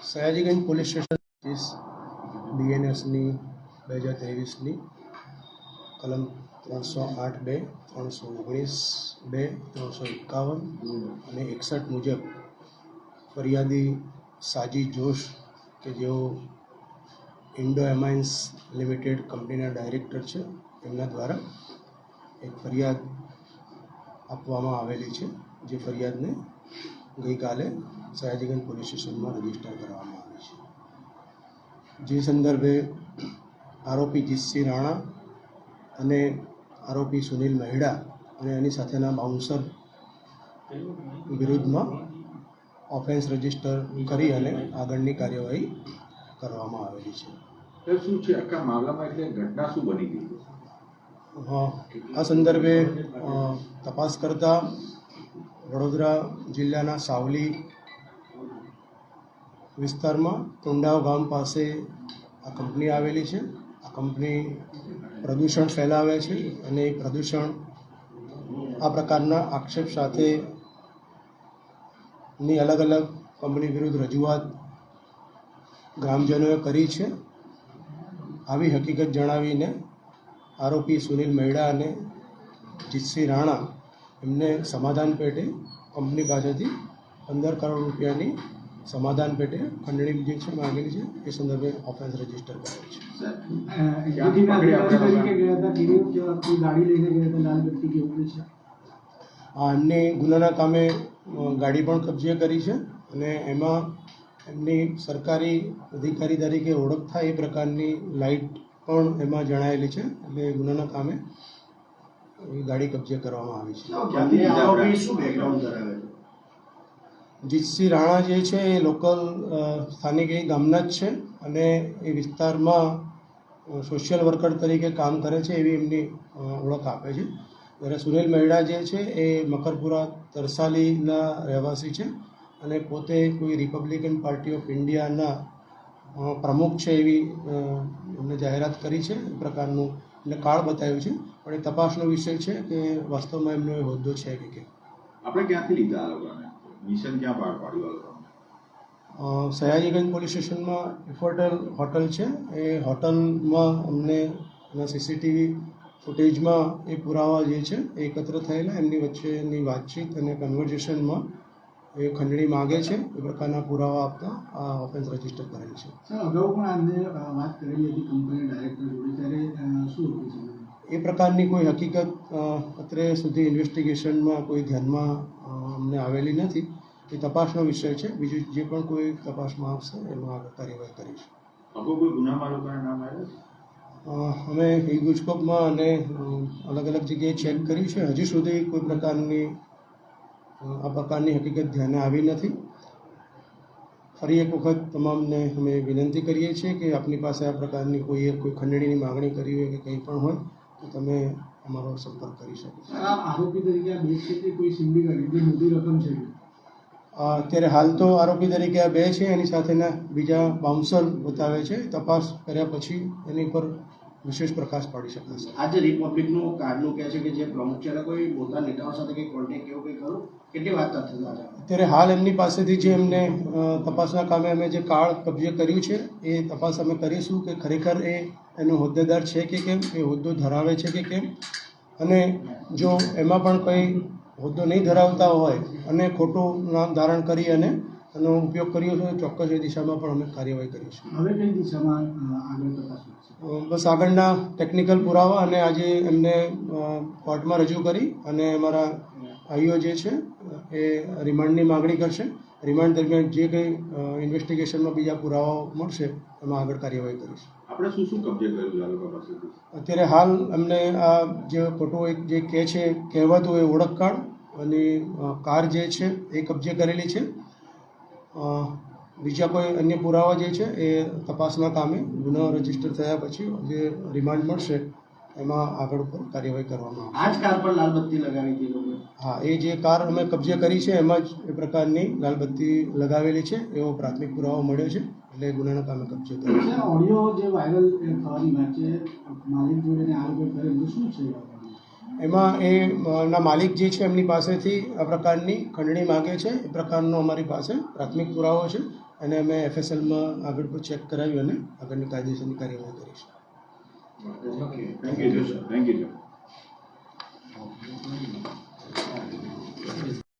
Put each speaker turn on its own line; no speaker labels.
Sayajiganj police station case બીએનએસની બે હજાર ત્રેવીસની કલમ ત્રણસો આઠ બે, ત્રણસો ઓગણીસ બે, ત્રણસો એકાવન અને એકસઠ મુજબ ફરિયાદી સાજી જોશ કે જેઓ ઇન્ડો એમાઇન્સ લિમિટેડ કંપનીના ડાયરેક્ટર છે એમના દ્વારા એક ફરિયાદ આપવામાં આવેલી છે, જે ફરિયાદને ગઈકાલે સયાજીગંજ પોલીસ સ્ટેશનમાં રજિસ્ટર કરવામાં આવી છે. જે સંદર્ભે આરોપી જીતસિંહ રાણા અને આરોપી સુનિલ મહેડા અને એની સાથેના બાઉન્સર વિરુદ્ધમાં ઓફેન્સ રજિસ્ટર કરી અને આગળની કાર્યવાહી કરવામાં આવેલી છે.
શું છે? આખા મામલામાં એટલે ઘટના શું બની ગઈ?
હા, આ સંદર્ભે તપાસ કરતા વડોદરા જિલ્લાના સાવલી વિસ્તારમાં ટુંડાવ ગામ પાસે આ કંપની આવેલી છે. આ કંપની પ્રદૂષણ ફેલાવે છે અને એ પ્રદૂષણ આ પ્રકારના આક્ષેપ સાથે ની અલગ અલગ કંપની વિરુદ્ધ રજૂઆત ગ્રામજનોએ કરી છે. આવી હકીકત જણાવીને આરોપી સુનિલ મહેડા અને જીતસિંહ રાણા એમને સમાધાન પેટે કંપની પાસેથી પંદર કરોડ રૂપિયાની સમાધાન પેટે ખંડણી જે છે માંગેલી છે એ સંદર્ભે ઓફેન્સ રજિસ્ટર કરેલ છે. એમની ગુનાના કામે ગાડી પણ કબજે કરી છે અને એમાં એમની સરકારી અધિકારી તરીકે ઓળખ થાય એ પ્રકારની લાઇટ પણ એમાં જણાયેલી છે એટલે ગુનાના કામે એ ગાડી કબજે કરવામાં આવી છે
ક્યાંથી આરોપી
શું બેકગ્રાઉન્ડ ધરાવે છે
જીતસિંહ રાણા જે છે એ લોકલ સ્થાનિક એ ગામના જ છે અને એ વિસ્તારમાં સોશિયલ વર્કર તરીકે કામ કરે છે એવી એમની ઓળખ આપે છે. જ્યારે સુનિલ મહેડા જે છે એ મકરપુરા તરસાલીના રહેવાસી છે અને પોતે કોઈ રિપબ્લિકન પાર્ટી ઓફ ઇન્ડિયાના પ્રમુખ છે એવી એમને જાહેરાત કરી છે એ પ્રકારનું, એમને કાળ બતાવ્યું છે. પણ એ તપાસનો વિષય છે કે વાસ્તવમાં એમનો એ હોદ્દો છે કે કેમ.
આપણે ક્યાંથી લીધા મિશન ક્યાં પાર પાડ્યું
સયાજીગંજ પોલીસ સ્ટેશનમાં ઇફોટેલ હોટલ છે. એ હોટલમાં અમને એના સીસીટીવી ફૂટેજમાં એ પુરાવા જે છે એ એકત્ર થયેલા. એમની વચ્ચેની વાતચીત અને કન્વર્ઝેશનમાં એ ખંડણી માગે છે. એ પ્રકારના પુરાવા આપતા આ ઓફેન્સ રજિસ્ટર કરેલ છે.
સર અગાઉ પણ આમને વાત કરેલી હતી કંપની ડાયરેક્ટર જોડે. ત્યારે શું હતું
એ પ્રકારની કોઈ હકીકત અત્રે સુધી ઇન્વેસ્ટિગેશનમાં કોઈ ધ્યાનમાં અમને આવેલી નથી. એ તપાસનો વિષય છે. બીજું જે પણ કોઈ તપાસમાં આવશે એમાં આગળ કાર્યવાહી કરીશું. અમે ઈ ગુજકોપમાં અને અલગ અલગ જગ્યાએ ચેક કર્યું છે. હજી સુધી કોઈ પ્રકારની આ પ્રકારની હકીકત ધ્યાને આવી નથી. ફરી એક વખત તમામને અમે વિનંતી કરીએ છીએ કે આપની પાસે આ પ્રકારની કોઈ કોઈ ખંડણીની માગણી કરી હોય કે કંઈ પણ હોય તો તમે અમારો સંપર્ક કરી શકો
આ આરોપી તરીકે આ બે છે કે કોઈ સિન્ડિકેટ એટલી મોટી રકમ છે?
અત્યારે હાલ તો આરોપી તરીકે આ બે છે એની સાથેના બીજા બાઉન્સર બતાવે છે તપાસ કર્યા પછી એની પર વિશેષ પ્રકાશ પાડી શકાશે
આજે રિપબ્લિકનું કાર્ડનું કહે છે કે જે પ્રમુખ છે કોઈ પોતાના નેતાઓ સાથે કંઈ કોન્ટેક્ટ કેવું કંઈ ખરું? કેટલી વાત થતી
અત્યારે હાલ એમની પાસેથી જે એમને તપાસના કામે અમે જે કાર્ડ કબજે કર્યું છે એ તપાસ અમે કરીશું કે ખરેખર એ એનો હોદ્દેદાર છે કે કેમ એ હોદ્દો ધરાવે છે કે કેમ? અને જો એમાં પણ કંઈ હોદ્દો નહીં ધરાવતા હોય અને ખોટું નામ ધારણ કરી અને એનો ઉપયોગ કર્યો છે ચોક્કસ એ દિશામાં પણ અમે કાર્યવાહી કરીશું.
હવે કઈ દિશામાં આગળ તપાસ
બસ આગળના ટેકનિકલ પુરાવા અને આજે એમને કોર્ટમાં રજૂ કરી અને અમારા ભાઈઓ જે છે એ રિમાન્ડની માગણી કરશે. રિમાન્ડ દરમિયાન જે કંઈ ઇન્વેસ્ટિગેશનમાં બીજા પુરાવાઓ મળશે એમાં આગળ કાર્યવાહી કરીશું.
આપણે શું શું કબજે કર્યું
અત્યારે હાલ અમને આ જે ફોટો એક જે કહે છે કહેવાતું એ ઓળખ કાર્ડ અને કાર જે છે એ કબજે કરેલી છે. બીજા કોઈ અન્ય પુરાવા જે છે એ તપાસના કામે ગુનો રજિસ્ટર થયા પછી જે રિમાન્ડ મળશે એમાં આગળ ઉપર કાર્યવાહી કરવામાં
આ જ કાર પર લાલબત્તી લગાવી હતી
હા એ જે કાર અમે કબજે કરી છે એમાં જ એ પ્રકારની લાલબત્તી લગાવેલી છે એવો પ્રાથમિક પુરાવો મળ્યો છે એટલે ગુનાના કામે કબજે કર્યો છે.
ઓડિયો જે વાયરલ થવાની વાત છે માલિક જોડે આરોપી કરેલું શું છે
એમાં એ એના માલિક જે છે એમની પાસેથી આ પ્રકારની ખંડણી માગે છે એ પ્રકારનો અમારી પાસે પ્રાથમિક પુરાવો છે. અને અમે એફએસએલમાં આગળ પણ ચેક કરાવી અને આગળની કાયદેસરની કાર્યવાહી કરીશું.
Okay thank you thank you